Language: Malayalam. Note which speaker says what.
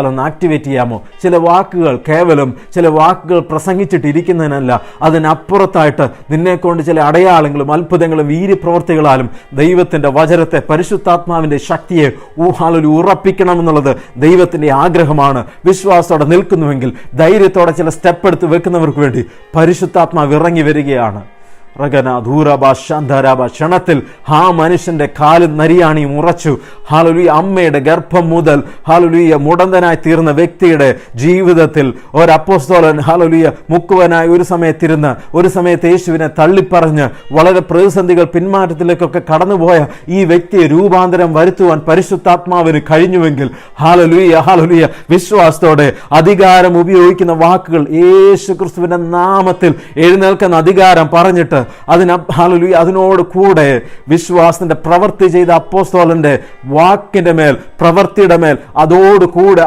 Speaker 1: ഒന്ന് ആക്ടിവേറ്റ് ചെയ്യാമോ? ചില വാക്കുകൾ കേവലം ചില വാക്കുകൾ പ്രസംഗിച്ചിട്ടിരിക്കുന്നതിനല്ല. അതിനപ്പുറത്തായിട്ട് നിന്നെക്കൊണ്ട് ചില അടയാളങ്ങളും അത്ഭുതങ്ങളും വീര്യപ്രവർത്തികളാലും ദൈവത്തിന്റെ വചനത്തെ പരിശുദ്ധാത്മാവിന്റെ ശക്തിയെ ഊഹാളിൽ ഉറപ്പിക്കണം എന്നുള്ളത് ദൈവത്തിന്റെ ആഗ്രഹമാണ്. വിശ്വാസത്തോടെ നിൽക്കുന്നുവെങ്കിൽ ധൈര്യത്തോടെ ചില സ്റ്റെപ്പ് എടുത്ത് വെക്കുന്നവർക്ക് വേണ്ടി പരിശുദ്ധാത്മാവ് ഇറങ്ങി വരികയാണ്. റഗന ക്ഷണത്തിൽ ആ മനുഷ്യന്റെ കാൽ നരിയാണി മുറച്ചു. ഹാലുലി അമ്മയുടെ ഗർഭം മുതൽ ഹാലുലിയ മുടന്തനായി തീർന്ന വ്യക്തിയുടെ ജീവിതത്തിൽ ഒരപ്പോസ്തോലൻ ഹാലുലിയ മുക്കുവനായി ഒരു സമയത്തിരുന്ന് ഒരു സമയത്ത് യേശുവിനെ തള്ളിപ്പറഞ്ഞ് വളരെ പ്രതിസന്ധികൾ പിന്മാറ്റത്തിലേക്കൊക്കെ കടന്നുപോയ ഈ വ്യക്തിയെ രൂപാന്തരം വരുത്തുവാൻ പരിശുദ്ധാത്മാവിന് കഴിഞ്ഞുവെങ്കിൽ ഹാലുലിയ ഹാലുലിയ വിശ്വാസത്തോടെ അധികാരം ഉപയോഗിക്കുന്ന വാക്കുകൾ യേശു ക്രിസ്തുവിന്റെ നാമത്തിൽ എഴുന്നേൽക്കുന്ന അധികാരം പറഞ്ഞിട്ട് അതിന് ഹാലലു അതിനോട് കൂടെ വിശ്വാസത്തിന്റെ പ്രവൃത്തി ചെയ്ത അപ്പോസ്തോലന്റെ വാക്കിന്റെ മേൽ പ്രവൃത്തിയുടെ മേൽ അതോട് കൂടെ